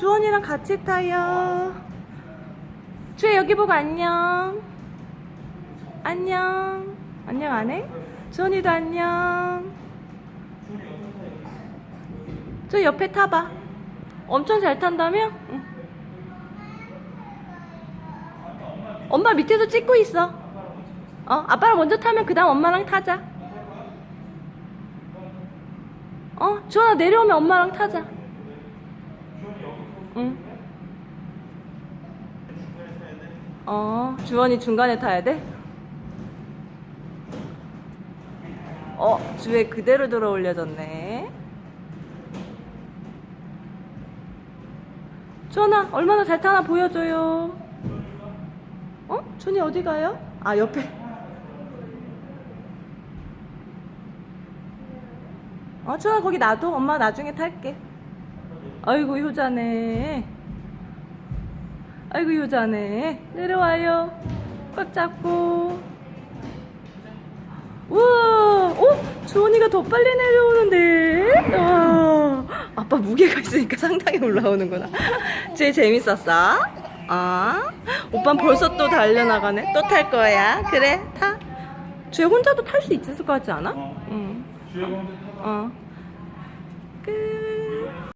주원이랑 같이 타요. 주혜 여기 보고 안녕. 안녕. 안녕 안 해? 주원이도 안녕. 저 옆에 타봐. 엄청 잘 탄다며? 응. 엄마 밑에서 찍고 있어. 어, 아빠랑 먼저 타면 그 다음 엄마랑 타자. 어, 주원아 내려오면 엄마랑 타자. 응. 어, 주원이 중간에 타야 돼? 어, 주에 그대로 들어 올려졌네. 주원아, 얼마나 잘 타나 보여줘요. 어? 준이 어디 가요? 아, 옆에. 어, 준아, 거기 놔둬. 엄마 나중에 탈게. 아이고, 효자네. 아이고, 효자네. 내려와요. 꽉 잡고. 우와, 어? 주원이가 더 빨리 내려오는데? 와, 아빠 무게가 있으니까 상당히 올라오는구나. 제일 재밌었어? 아, 오빠 벌써 또 달려나가네. 또 탈 거야. 그래, 타. 쟤 혼자도 탈 수 있을 것 같지 않아? 응. 혼자 타봐. 어. 끝.